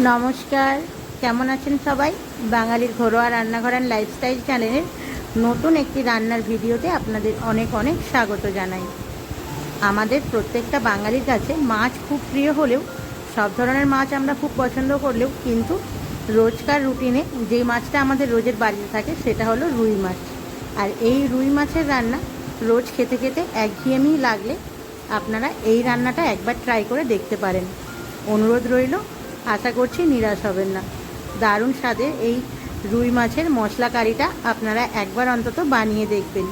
নমস্কার, কেমন আছেন সবাই? বাঙালির ঘরোয়া রান্নাঘর অ্যান্ড লাইফস্টাইল চ্যানেলের নতুন একটি রান্নার ভিডিওতে আপনাদের অনেক অনেক স্বাগত জানাই। আমাদের প্রত্যেকটা বাঙালির কাছে মাছ খুব প্রিয় হলেও, সব ধরনের মাছ আমরা খুব পছন্দ করলেও কিন্তু রোজকার রুটিনে যেই মাছটা আমাদের রোজের বাড়িতে থাকে সেটা হলো রুই মাছ। আর এই রুই মাছের রান্না রোজ খেতে খেতে একঘেয়েমি লাগলে আপনারা এই রান্নাটা একবার ট্রাই করে দেখতে পারেন। অনুরোধ রইল আশা করছি নিরাশ হবেন না। দারুণ স্বাদের এই রুই মাছের মশলা কারিটা আপনারা একবার অন্তত বানিয়ে দেখবেন।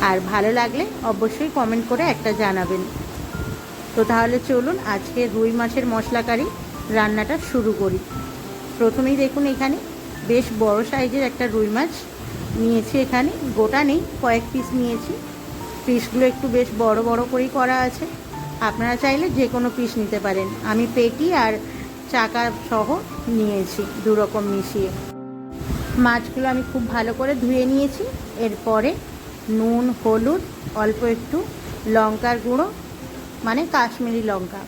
আর ভালো লাগলে অবশ্যই কমেন্ট করে একটা জানাবেন। তো তাহলে চলুন আজকে রুই মাছের মশলা কারি রান্নাটা শুরু করি। প্রথমেই দেখুন এখানে বেশ বড় সাইজের একটা রুই মাছ নিয়েছি এখানে। গোটা নেই, কয়েক পিস নিয়েছি। পিসগুলো একটু বেশ বড় বড় করেই করা আছে। আপনারা চাইলে যে কোনো পিস নিতে পারেন। আমি পেটি আর চাকা সহ নিয়েছি, দু রকম মিশিয়ে। মাছগুলো আমি খুব ভালো করে ধুয়ে নিয়েছি। এরপরে নুন, হলুদ, অল্প একটু লঙ্কার গুঁড়ো মানে কাশ্মীরি লঙ্কা।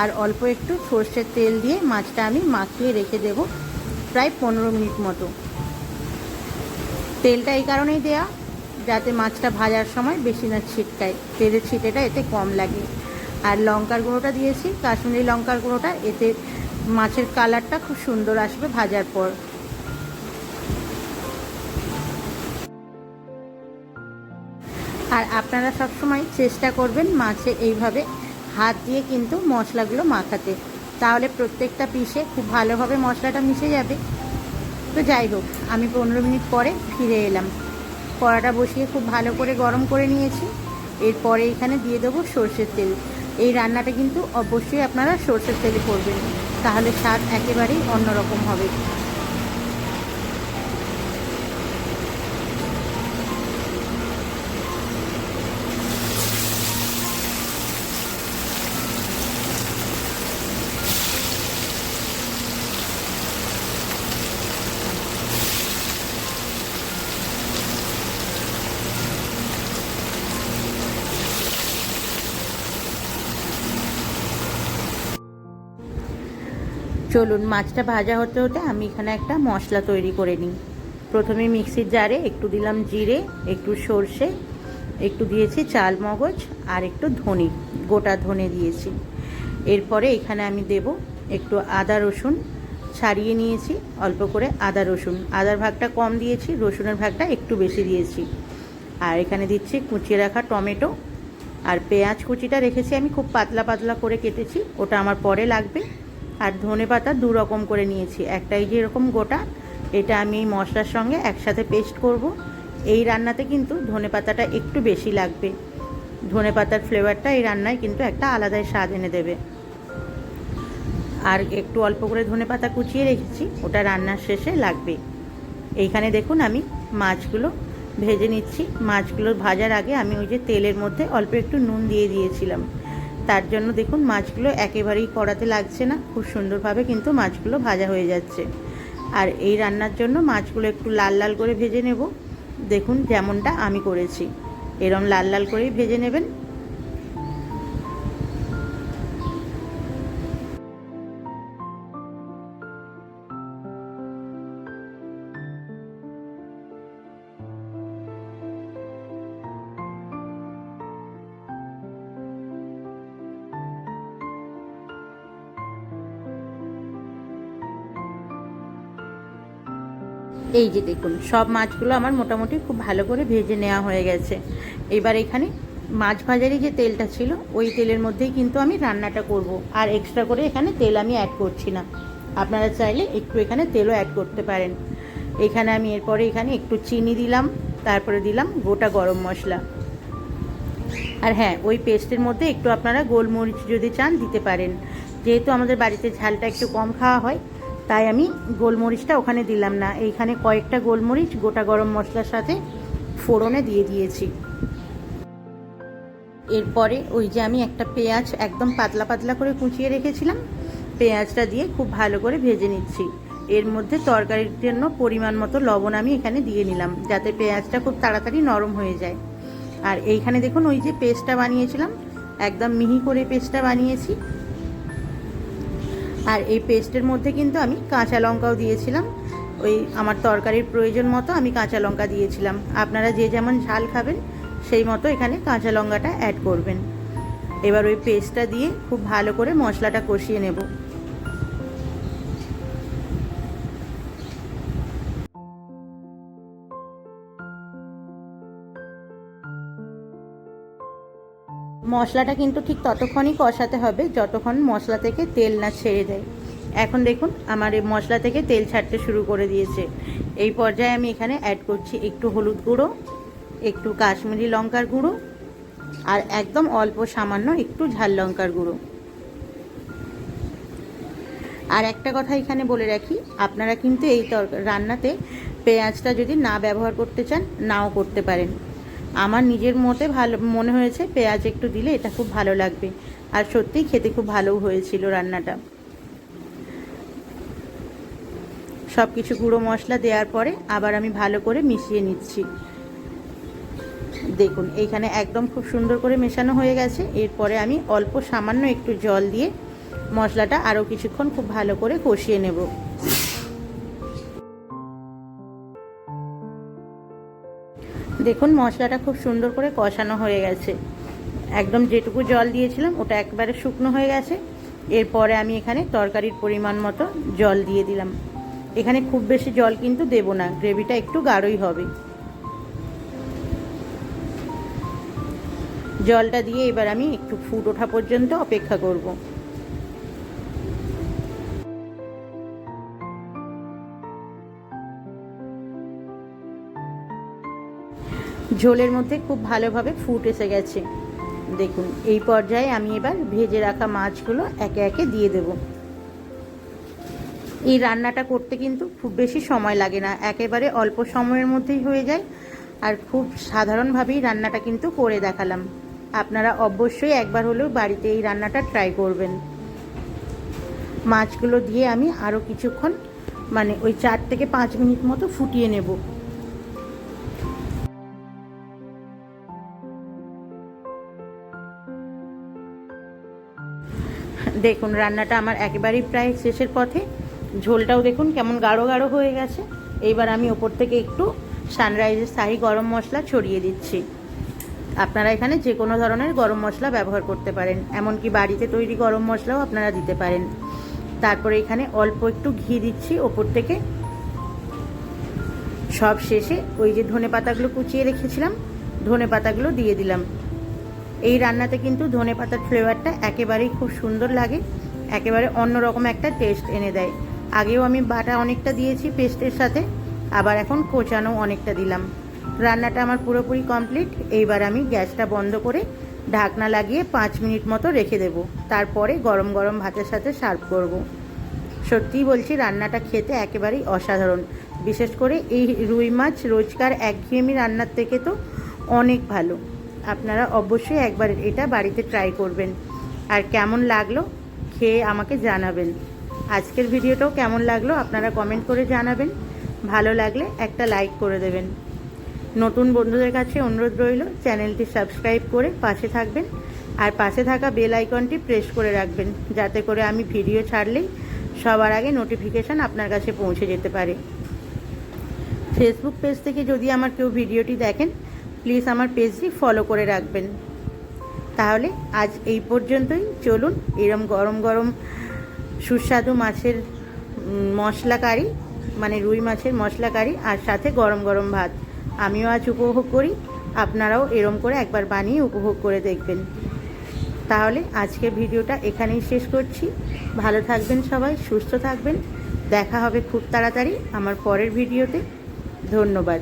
আর অল্প একটু সর্ষের তেল দিয়ে মাছটা আমি মাখিয়ে রেখে দেব প্রায় পনেরো মিনিট মতো। তেলটা এই কারণেই দেয়া, যাতে মাছটা ভাজার সময় বেশি না ছিটকায়। তেলের ছিটেটা এতে কম লাগে। আর লঙ্কার গুঁড়োটা দিয়েছি কাশ্মীরি লঙ্কার গুঁড়োটা, এতে মাছের কালারটা খুব সুন্দর আসবে ভাজার পর। আর আপনারা সবসময় চেষ্টা করবেন মাছে এইভাবে হাত দিয়ে কিন্তু মশলাগুলো মাখাতে। তাহলে প্রত্যেকটা পিসে খুব ভালোভাবে মশলাটা মিশে যাবে। তো যাই হোক, আমি পনেরো মিনিট পরে ফিরে এলাম। কড়াটা বসিয়ে খুব ভালো করে গরম করে নিয়েছি। এরপরে এখানে দিয়ে দেবো সর্ষের তেল। এই রান্নাটা কিন্তু অবশ্যই আপনারা সর্ষের তেলে করবেন। তাহলে স্বাদ একেবারেই অন্যরকম হবে। চলুন, মাছটা ভাজা হতে হতে আমি এখানে একটা মশলা তৈরি করে নিই। প্রথমে মিক্সির জারে একটু দিলাম জিরে, একটু সর্ষে, একটু দিয়েছি চাল মগজ আর একটু ধনে, গোটা ধনে দিয়েছি। এরপরে এখানে আমি দেব একটু আদা রসুন, ছাড়িয়ে নিয়েছি অল্প করে আদা রসুন। আদার ভাগটা কম দিয়েছি, রসুনের ভাগটা একটু বেশি দিয়েছি। আর এখানে দিচ্ছি কুচিয়ে রাখা টমেটো। আর পেঁয়াজ কুচিটা রেখেছি, আমি খুব পাতলা পাতলা করে কেটেছি, ওটা আমার পরে লাগবে। আর ধনে পাতা দু রকম করে নিয়েছি। একটাই যে এরকম গোটা, এটা আমি মশলার সঙ্গে একসাথে পেস্ট করব। এই রান্নাতে কিন্তু ধনে পাতাটা একটু বেশি লাগবে। ধনে পাতার ফ্লেভারটা এই রান্নায় কিন্তু একটা আলাদাই স্বাদ এনে দেবে। আর একটু অল্প করে ধনে পাতা কুচিয়ে রেখেছি, ওটা রান্নার শেষে লাগবে। এইখানে দেখুন আমি মাছগুলো ভেজে নিচ্ছি। মাছগুলো ভাজার আগে আমি ওই যে তেলের মধ্যে অল্প একটু নুন দিয়ে দিয়েছিলাম। তার জন্য দেখুন মাছগুলো একেবারেই কড়াতে লাগছে না। খুব সুন্দরভাবে কিন্তু মাছগুলো ভাজা হয়ে যাচ্ছে। আর এই রান্নার জন্য মাছগুলো একটু লাল লাল করে ভেজে নেব। দেখুন যেমনটা আমি করেছি। এরম লাল লাল করেই ভেজে নেবেন। এই যে দেখুন, সব মাছগুলো আমার মোটামুটি খুব ভালো করে ভেজে নেওয়া হয়ে গেছে। এবার এখানে মাছ ভাজারই যে তেলটা ছিল, ওই তেলের মধ্যেই কিন্তু আমি রান্নাটা করব। আর এক্সট্রা করে এখানে তেল আমি অ্যাড করছি না। আপনারা চাইলে একটু এখানে তেলও অ্যাড করতে পারেন। এখানে আমি এরপরে এখানে একটু চিনি দিলাম, তারপরে দিলাম গোটা গরম মশলা। আর হ্যাঁ ওই পেস্টের মধ্যে একটু আপনারা গোলমরিচ যদি চান দিতে পারেন। যেহেতু আমাদের বাড়িতে ঝালটা একটু কম খাওয়া হয় তাই আমি গোলমরিচটা ওখানে দিলাম না। এইখানে কয়েকটা গোলমরিচ, গোটা গরম মশলার সাথে ফোড়নে দিয়ে দিয়েছি। এরপরে ওই যে আমি একটা পেঁয়াজ একদম পাতলা পাতলা করে কুচিয়ে রেখেছিলাম। পেঁয়াজটা দিয়ে খুব ভালো করে ভেজে নিচ্ছি। এর মধ্যে তরকারির জন্য পরিমাণ মতো লবণ আমি এখানে দিয়ে নিলাম, যাতে পেঁয়াজটা খুব তাড়াতাড়ি নরম হয়ে যায়। আর এইখানে দেখুন ওই যে পেস্টটা বানিয়েছিলাম, একদম মিহি করে পেস্টটা বানিয়েছি। আর এই পেস্টের মধ্যে কিন্তু আমি কাঁচা লঙ্কাও দিয়েছিলাম। ওই আমার তরকারির প্রয়োজন মতো আমি কাঁচা লঙ্কা দিয়েছিলাম। আপনারা যে যেমন ঝাল খাবেন, সেই মতো এখানে কাঁচা লঙ্কাটা অ্যাড করবেন। এবার ওই পেস্টটা দিয়ে খুব ভালো করে মশলাটা কষিয়ে নেব। মশলাটা কিন্তু ঠিক ততক্ষণই কষাতে হবে, যতক্ষণ মশলা থেকে তেল না ছেড়ে দেয়। এখন দেখুন, আমার এই মশলা থেকে তেল ছাড়তে শুরু করে দিয়েছে। এই পর্যায়ে আমি এখানে অ্যাড করছি একটু হলুদ গুঁড়ো, একটু কাশ্মীরি লঙ্কার গুঁড়ো, আর একদম অল্প সামান্য একটু ঝাল লঙ্কার গুঁড়ো। আর একটা কথা এখানে বলে রাখি, আপনারা কিন্তু এই রান্নাতে পেঁয়াজটা যদি না ব্যবহার করতে চান, নাও করতে পারেন। আমার নিজের মতে ভালো, মনে হয়েছে পেঁয়াজ একটু দিলে এটা খুব ভালো লাগবে। আর সত্যিই খেতে খুব ভালো হয়েছিল রান্নাটা। সব কিছু গুঁড়ো মশলা দেওয়ার পরে আবার আমি ভালো করে মিশিয়ে নিচ্ছি। দেখুন, এইখানে একদম খুব সুন্দর করে মেশানো হয়ে গেছে। এরপরে আমি অল্প সামান্য একটু জল দিয়ে মশলাটা আরও কিছুক্ষণ খুব ভালো করে কষিয়ে নেব। দেখুন মশলাটা খুব সুন্দর করে কষানো হয়ে গেছে। একদম যেটুকু জল দিয়েছিলাম, ওটা একবারে শুকনো হয়ে গেছে। এরপরে আমি এখানে তরকারির পরিমাণ মতো জল দিয়ে দিলাম। এখানে খুব বেশি জল কিন্তু দেব না, গ্রেভিটা একটু গাঢ়ই হবে। জলটা দিয়ে এবার আমি একটু ফুট ওঠা পর্যন্ত অপেক্ষা করব। ঝোলের মধ্যে খুব ভালোভাবে ফুট এসে গেছে। দেখুন, এই পর্যায়ে আমি এবার ভেজে রাখা মাছগুলো একে একে দিয়ে দেব। এই রান্নাটা করতে কিন্তু খুব বেশি সময় লাগে না, একেবারে অল্প সময়ের মধ্যেই হয়ে যায়। আর খুব সাধারণভাবেই রান্নাটা কিন্তু করে দেখালাম। আপনারা অবশ্যই একবার হলেও বাড়িতে এই রান্নাটা ট্রাই করবেন। মাছগুলো দিয়ে আমি আরও কিছুক্ষণ মানে ওই চার থেকে পাঁচ মিনিট মতো ফুটিয়ে নেব। দেখুন, রান্নাটা আমার একেবারেই প্রায় শেষের পথে। ঝোলটাও দেখুন কেমন গাঢ় গাঢ় হয়ে গেছে। এইবার আমি ওপর থেকে একটু সানরাইজের শাহি গরম মশলা ছড়িয়ে দিচ্ছি। আপনারা এখানে যে কোনো ধরনের গরম মশলা ব্যবহার করতে পারেন, এমনকি বাড়িতে তৈরি গরম মশলাও আপনারা দিতে পারেন। তারপরে এখানে অল্প একটু ঘি দিচ্ছি ওপর থেকে। সব শেষে ওই যে ধনে পাতাগুলো কুচিয়ে রেখেছিলাম ধনে পাতাগুলো দিয়ে দিলাম। এই রান্নাতে কিন্তু ধনে পাতার ফ্লেভারটা একেবারেই খুব সুন্দর লাগে, একেবারে অন্যরকম একটা টেস্ট এনে দেয়। আগেও আমি বাটা অনেকটা দিয়েছি পেস্টের সাথে, আবার এখন কোচানো অনেকটা দিলাম। রান্নাটা আমার পুরোপুরি কমপ্লিট এইবার আমি গ্যাসটা বন্ধ করে ঢাকনা লাগিয়ে পাঁচ মিনিট মতো রেখে দেব। তারপরে গরম গরম ভাতের সাথে সার্ভ করব। সত্যিই বলছি, রান্নাটা খেতে একেবারেই অসাধারণ। বিশেষ করে এই রুই মাছ রোজকার একঘেয়েমি রান্নার থেকে তো অনেক ভালো। আপনারা অবশ্যই একবার এটা বাড়িতে ট্রাই করবেন। আর কেমন লাগল খেয়ে আমাকে জানাবেন। আজকের ভিডিওটাও কেমন লাগল আপনারা কমেন্ট করে জানাবেন। ভালো লাগলে একটা লাইক করে দেবেন। নতুন বন্ধুদের কাছে অনুরোধ রইল, চ্যানেলটি সাবস্ক্রাইব করে পাশে থাকবেন আর পাশে থাকা বেল আইকনটি প্রেস করে রাখবেন, যাতে করে আমি ভিডিও ছাড়লেই সবার আগে নোটিফিকেশান আপনার কাছে পৌঁছে যেতে পারে। ফেসবুক পেজ থেকে যদি আমার কেউ ভিডিওটি দেখেন প্লিজ আমার পেজটি ফলো করে রাখবেন। তাহলে আজ এই পর্যন্তই। চলুন এরম গরম গরম সুস্বাদু মাছের মশলা কারি মানে রুই মাছের মশলা কারি আর সাথে গরম গরম ভাত। আমিও আজ উপভোগ করি। আপনারাও এরম করে একবার বানিয়ে উপভোগ করে দেখবেন। তাহলে আজকের ভিডিওটা এখানেই শেষ করছি। ভালো থাকবেন সবাই, সুস্থ থাকবেন। দেখা হবে খুব তাড়াতাড়ি আমার পরের ভিডিওতে। ধন্যবাদ।